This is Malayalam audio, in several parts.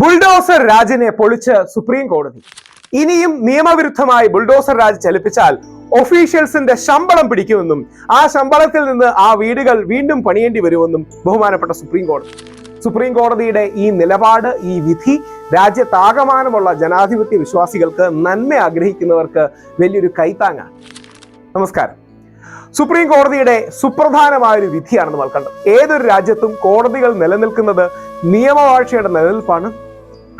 ബുൾഡോസർ രാജിനെ പൊളിച്ച് സുപ്രീം കോടതി. ഇനിയും നിയമവിരുദ്ധമായി ബുൾഡോസർ രാജ് ചലിപ്പിച്ചാൽ ഒഫീഷ്യൽസിന്റെ ശമ്പളം പിടിക്കുമെന്നും ആ ശമ്പളത്തിൽ നിന്ന് ആ വീടുകൾ വീണ്ടും പണിയേണ്ടി വരുമെന്നും ബഹുമാനപ്പെട്ട സുപ്രീം കോടതി. സുപ്രീം കോടതിയുടെ ഈ നിലപാട് ഈ വിധി രാജ്യത്താകമാനമുള്ള ജനാധിപത്യ വിശ്വാസികൾക്ക് നന്മ ആഗ്രഹിക്കുന്നവർക്ക് വലിയൊരു കൈത്താങ്ങാണ്. നമസ്കാരം. സുപ്രീം കോടതിയുടെ സുപ്രധാനമായ ഒരു വിധിയാണ് നമ്മൾ കണ്ടത് ഏതൊരു രാജ്യത്തും കോടതികൾ നിലനിൽക്കുന്നത് നിയമവാഴ്ചയുടെ നിലനിൽപ്പാണ്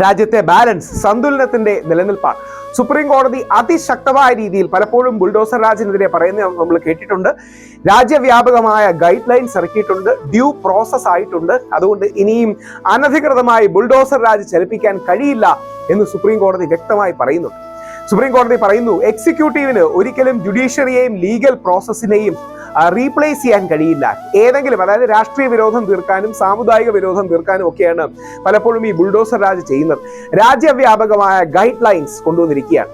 രാജ്യത്തെ ബാലൻസ് സന്തുലനത്തിന്റെ നിലനിൽപ്പാണ്. സുപ്രീം കോടതി അതിശക്തമായ രീതിയിൽ പലപ്പോഴും ബുൾഡോസർ രാജിനെതിരെ പറയുന്ന നമ്മൾ കേട്ടിട്ടുണ്ട്. രാജ്യവ്യാപകമായ ഗൈഡ് ലൈൻസ് ഇറക്കിയിട്ടുണ്ട്. ഡ്യൂ പ്രോസസ് ആയിട്ടുണ്ട്. അതുകൊണ്ട് ഇനിയും അനധികൃതമായി ബുൾഡോസർ രാജ് ചലിപ്പിക്കാൻ കഴിയില്ല എന്ന് സുപ്രീം കോടതി വ്യക്തമായി പറയുന്നുണ്ട്. സുപ്രീം കോടതി പറയുന്നു എക്സിക്യൂട്ടീവിന് ഒരിക്കലും ജുഡീഷ്യറിയെയും ലീഗൽ പ്രോസസ്സിനെയും റീപ്ലേസ് ചെയ്യാൻ കഴിയില്ല. ഏതെങ്കിലും അതായത് രാഷ്ട്രീയ വിരോധം തീർക്കാനും സാമുദായിക വിരോധം തീർക്കാനും ഒക്കെയാണ് പലപ്പോഴും ഈ ബുൾഡോസർ രാജ് ചെയ്യുന്നത്. രാജ്യവ്യാപകമായ guidelines കൊണ്ടുവന്നിരിക്കുകയാണ്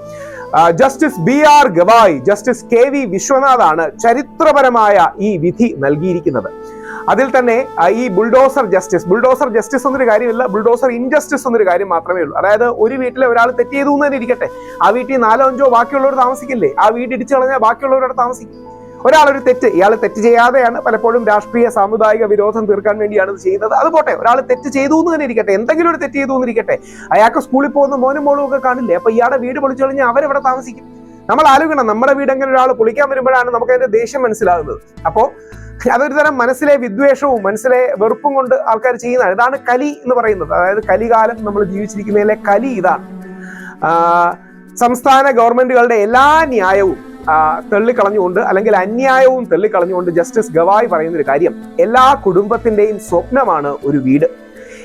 justice B R Gavai justice K V വിശ്വനാഥാണ് ചരിത്രപരമായ ഈ വിധി നൽകിയിരിക്കുന്നത്. അതിൽ തന്നെ ഈ ബുൾഡോസർ ജസ്റ്റിസ് ബുൾഡോസർ ജസ്റ്റിസ് എന്നൊരു കാര്യമില്ല ബുൾഡോസർ ഇൻജസ്റ്റിസ് എന്നൊരു കാര്യം മാത്രമേ ഉള്ളൂ. അതായത് ഒരു വീട്ടിലെ ഒരാൾ തെറ്റ് ചെയ്തു എന്ന് തന്നെ ഇരിക്കട്ടെ. ആ വീട്ടിൽ നാലോ അഞ്ചോ ബാക്കിയുള്ളവർ താമസിക്കില്ലേ? ആ വീട് ഇടിച്ചു കളഞ്ഞാൽ ബാക്കിയുള്ളവരോട് താമസിക്കും. ഒരാളൊരു തെറ്റ് ഇയാൾ തെറ്റ് ചെയ്യാതെയാണ് പലപ്പോഴും രാഷ്ട്രീയ സാമുദായിക വിരോധം തീർക്കാൻ വേണ്ടിയാണ് ഇത് ചെയ്യുന്നത്. അത് പോട്ടെ ഒരാൾ തെറ്റ് ചെയ്തു എന്ന് തന്നെ ഇരിക്കട്ടെ. എന്തെങ്കിലും ഒരു തെറ്റ് ചെയ്തു എന്നിരിക്കട്ടെ അയാൾക്ക് സ്കൂളിൽ പോകുന്ന മോനും മോളും ഒക്കെ കാണില്ലേ? അപ്പൊ ഇയാളുടെ വീട് പൊളിച്ചു കഴിഞ്ഞാൽ അവരെവിടെ താമസിക്കും. നമ്മൾ ആലോചിക്കണം നമ്മുടെ വീട് ഒരാൾ പൊളിക്കാൻ വരുമ്പോഴാണ് നമുക്ക് അതിന്റെ ദേഷ്യം മനസ്സിലാകുന്നത്. അപ്പോ അതൊരു തരം മനസ്സിലെ വിദ്വേഷവും മനസ്സിലെ വെറുപ്പും കൊണ്ട് ആൾക്കാർ ചെയ്യുന്നതാണ്. ഇതാണ് കലി എന്ന് പറയുന്നത്. അതായത് കലികാലം നമ്മൾ ജീവിച്ചിരിക്കുന്നതിലെ കലി ഇതാണ്. സംസ്ഥാന ഗവൺമെന്റുകളുടെ എല്ലാ ന്യായവും തള്ളിക്കളഞ്ഞുകൊണ്ട് അല്ലെങ്കിൽ അന്യായവും തള്ളിക്കളഞ്ഞുകൊണ്ട് ജസ്റ്റിസ് ഗവായ് പറയുന്ന ഒരു കാര്യം എല്ലാ കുടുംബത്തിന്റെയും സ്വപ്നമാണ് ഒരു വീട്.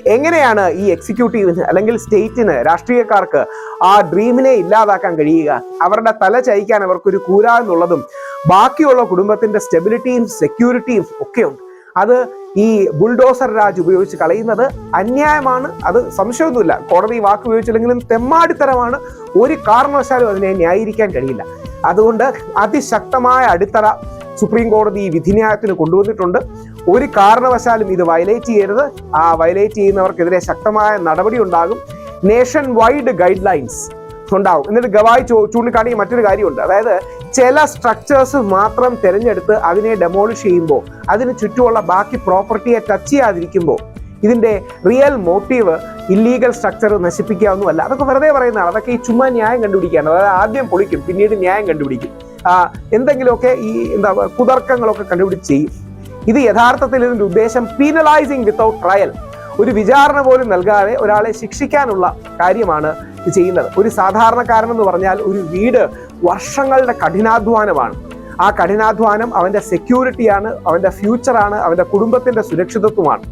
എങ്ങനെയാണ് ഈ എക്സിക്യൂട്ടീവിന് അല്ലെങ്കിൽ സ്റ്റേറ്റിന് രാഷ്ട്രീയക്കാർക്ക് ആ ഡ്രീമിനെ ഇല്ലാതാക്കാൻ കഴിയുക? അവരുടെ തല ചയിക്കാൻ അവർക്കൊരു കൂര എന്നുള്ളതും ബാക്കിയുള്ള കുടുംബത്തിന്റെ സ്റ്റെബിലിറ്റിയും സെക്യൂരിറ്റിയും ഒക്കെയുണ്ട് അത് ഈ ബുൾഡോസർ രാജ് ഉപയോഗിച്ച് കളയുന്നത് അന്യായമാണ്. അത് സംശയമൊന്നുമില്ല. കോടതി വാക്ക് ഉപയോഗിച്ചില്ലെങ്കിലും തെമ്മാടിത്തരമാണ്. ഒരു കാരണവശാലും അതിനെ ന്യായീകരിക്കാൻ കഴിയില്ല. അതുകൊണ്ട് അതിശക്തമായ അടിത്തറ സുപ്രീം കോടതി വിധിന്യായത്തിന് കൊണ്ടുവന്നിട്ടുണ്ട്. ഒരു കാരണവശാലും ഇത് വയലേറ്റ് ചെയ്യരുത്. ആ വയലേറ്റ് ചെയ്യുന്നവർക്കെതിരെ ശക്തമായ നടപടി ഉണ്ടാകും. നേഷൻ വൈഡ് ഗൈഡ് ലൈൻസ് ഉണ്ടാവും. എന്നിട്ട് ഗവായി ചൂ ചൂണ്ടിക്കാണിയ മറ്റൊരു കാര്യമുണ്ട്. അതായത് ചില സ്ട്രക്ചേഴ്സ് മാത്രം തിരഞ്ഞെടുത്ത് അതിനെ ഡെമോളിഷ് ചെയ്യുമ്പോൾ അതിന് ചുറ്റുമുള്ള ബാക്കി പ്രോപ്പർട്ടിയെ ടച്ച് ചെയ്യാതിരിക്കുമ്പോൾ ഇതിന്റെ റിയൽ മോട്ടീവ് ഇല്ലീഗൽ സ്ട്രക്ചർ നശിപ്പിക്കാവുന്നതല്ല. അതൊക്കെ വെറുതെ പറയുന്നതാണ്. അതൊക്കെ ഈ ചുമ്മാ ന്യായം കണ്ടുപിടിക്കാണ് അതായത് ആദ്യം പൊളിക്കും പിന്നീട് ന്യായം കണ്ടുപിടിക്കും. എന്തെങ്കിലുമൊക്കെ ഈ എന്താ കുതർക്കങ്ങളൊക്കെ കണ്ടുപിടിച്ച് ചെയ്യും. ഇത് യഥാർത്ഥത്തിൽ ഇതിന്റെ ഉദ്ദേശം പീനലൈസിങ് വിത്തൗട്ട് ട്രയൽ ഒരു വിചാരണ പോലും നൽകാതെ ഒരാളെ ശിക്ഷിക്കാനുള്ള കാര്യമാണ് ഇത് ചെയ്യുന്നത്. ഒരു സാധാരണക്കാരൻ എന്ന് പറഞ്ഞാൽ ഒരു വീട് വർഷങ്ങളുടെ കഠിനാധ്വാനമാണ്. ആ കഠിനാധ്വാനം അവന്റെ സെക്യൂരിറ്റിയാണ് അവന്റെ ഫ്യൂച്ചറാണ് അവന്റെ കുടുംബത്തിന്റെ സുരക്ഷിതത്വമാണ്.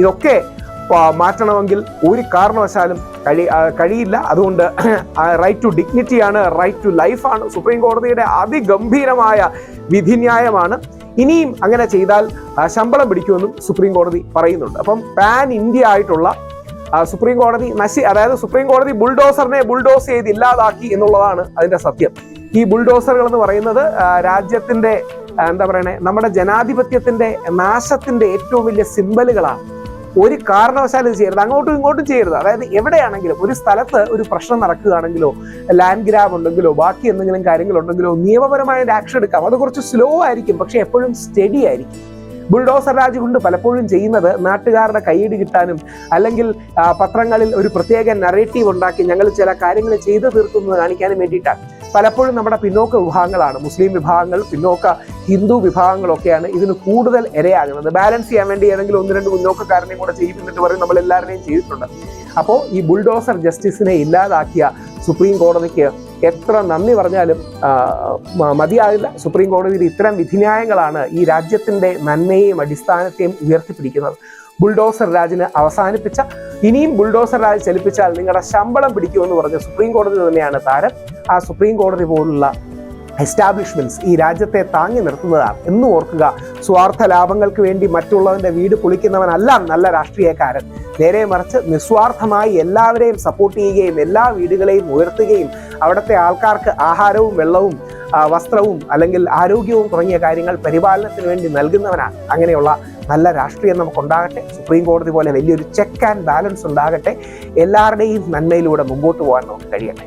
ഇതൊക്കെ മാറ്റണമെങ്കിൽ ഒരു കാരണവശാലും കഴി കഴിയില്ല. അതുകൊണ്ട് റൈറ്റ് ടു ഡിഗ്നിറ്റിയാണ് റൈറ്റ് ടു ലൈഫാണ് സുപ്രീം കോടതിയുടെ അതിഗംഭീരമായ വിധിന്യായമാണ്. ഇനിയും അങ്ങനെ ചെയ്താൽ ശമ്പളം പിടിക്കുമെന്നും സുപ്രീം കോടതി പറയുന്നുണ്ട്. അപ്പം പാൻ ഇന്ത്യ ആയിട്ടുള്ള സുപ്രീം കോടതി നശി അതായത് സുപ്രീം കോടതി ബുൾഡോസറിനെ ബുൾഡോസ് ചെയ്ത് ഇല്ലാതാക്കി എന്നുള്ളതാണ് അതിന്റെ സത്യം. ഈ ബുൾഡോസറുകൾ എന്ന് പറയുന്നത് രാജ്യത്തിന്റെ എന്താ പറയണേ നമ്മുടെ ജനാധിപത്യത്തിന്റെ നാശത്തിന്റെ ഏറ്റവും വലിയ സിമ്പലുകളാണ് ഒരു കാരണവശാലും ഇത് ചെയ്യരുത്. അങ്ങോട്ടും ഇങ്ങോട്ടും ചെയ്യരുത്. അതായത് എവിടെയാണെങ്കിലും ഒരു സ്ഥലത്ത് ഒരു പ്രശ്നം നടക്കുകയാണെങ്കിലോ ലാൻഡ് ഗ്രാബ് ഉണ്ടെങ്കിലോ ബാക്കി എന്തെങ്കിലും കാര്യങ്ങളുണ്ടെങ്കിലോ നിയമപരമായ ആക്ഷൻ എടുക്കാം. അത് കുറച്ച് സ്ലോ ആയിരിക്കും പക്ഷെ എപ്പോഴും സ്റ്റഡി ആയിരിക്കും. ബുൾഡോസർ രാജ് കൊണ്ട് പലപ്പോഴും ചെയ്യുന്നത് നാട്ടുകാരുടെ കൈയടി കിട്ടാനും അല്ലെങ്കിൽ പത്രങ്ങളിൽ ഒരു പ്രത്യേക നറേറ്റീവ് ഉണ്ടാക്കി ഞങ്ങൾ ചില കാര്യങ്ങൾ ചെയ്തു തീർക്കുന്നത് കാണിക്കാനും വേണ്ടിയിട്ടാണ്. പലപ്പോഴും നമ്മുടെ പിന്നോക്ക വിഭാഗങ്ങളാണ്. മുസ്ലിം വിഭാഗങ്ങൾ പിന്നോക്ക ഹിന്ദു വിഭാഗങ്ങളൊക്കെയാണ് ഇതിന് കൂടുതൽ ഇരയാകുന്നത്. ബാലൻസ് ചെയ്യാൻ വേണ്ടി ഏതെങ്കിലും ഒന്ന് രണ്ട് മുന്നോക്കക്കാരനെയും കൂടെ ചെയ്യും പറയും നമ്മൾ എല്ലാവരുടെയും ചെയ്തിട്ടുണ്ട്. അപ്പോൾ ഈ ബുൾഡോസർ ജസ്റ്റിസിനെ ഇല്ലാതാക്കിയ സുപ്രീം കോടതിക്ക് എത്ര നന്ദി പറഞ്ഞാലും മതിയാകില്ല. സുപ്രീം കോടതിയിൽ ഇത്തരം വിധിന്യായങ്ങളാണ് ഈ രാജ്യത്തിന്റെ നന്മയെയും അടിസ്ഥാനത്തെയും ഉയർത്തിപ്പിടിക്കുന്നത്. ബുൾഡോസർ രാജിന് അവസാനിപ്പിച്ച ഇനിയും ബുൾഡോസർ രാജ് ചലിപ്പിച്ചാൽ നിങ്ങളുടെ ശമ്പളം പിടിക്കുമെന്ന് പറഞ്ഞ സുപ്രീം കോടതി തന്നെയാണ് താരം ആ സുപ്രീം കോടതി പോലുള്ള എസ്റ്റാബ്ലിഷ്മെന്റ്സ് ഈ രാജ്യത്തെ താങ്ങി നിർത്തുന്നതാണ് എന്ന് ഓർക്കുക സ്വാർത്ഥ ലാഭങ്ങൾക്ക് വേണ്ടി മറ്റുള്ളവന്റെ വീട് പൊളിക്കുന്നവനല്ല നല്ല രാഷ്ട്രീയക്കാരൻ. നേരെ മറിച്ച് നിസ്വാർത്ഥമായി എല്ലാവരെയും സപ്പോർട്ട് ചെയ്യുകയും എല്ലാ വീടുകളെയും ഉയർത്തുകയും അവിടുത്തെ ആൾക്കാർക്ക് ആഹാരവും വെള്ളവും വസ്ത്രവും അല്ലെങ്കിൽ ആരോഗ്യവും തുടങ്ങിയ കാര്യങ്ങൾ പരിപാലനത്തിന് വേണ്ടി നൽകുന്നവനാണ് അങ്ങനെയുള്ള നല്ല രാഷ്ട്രീയം നമുക്കുണ്ടാകട്ടെ. സുപ്രീം കോടതി പോലെ വലിയൊരു ചെക്ക് ആൻഡ് ബാലൻസ് ഉണ്ടാകട്ടെ. എല്ലാവരുടെയും നന്മയിലൂടെ മുമ്പോട്ട് പോകാൻ നമുക്ക് കഴിയട്ടെ.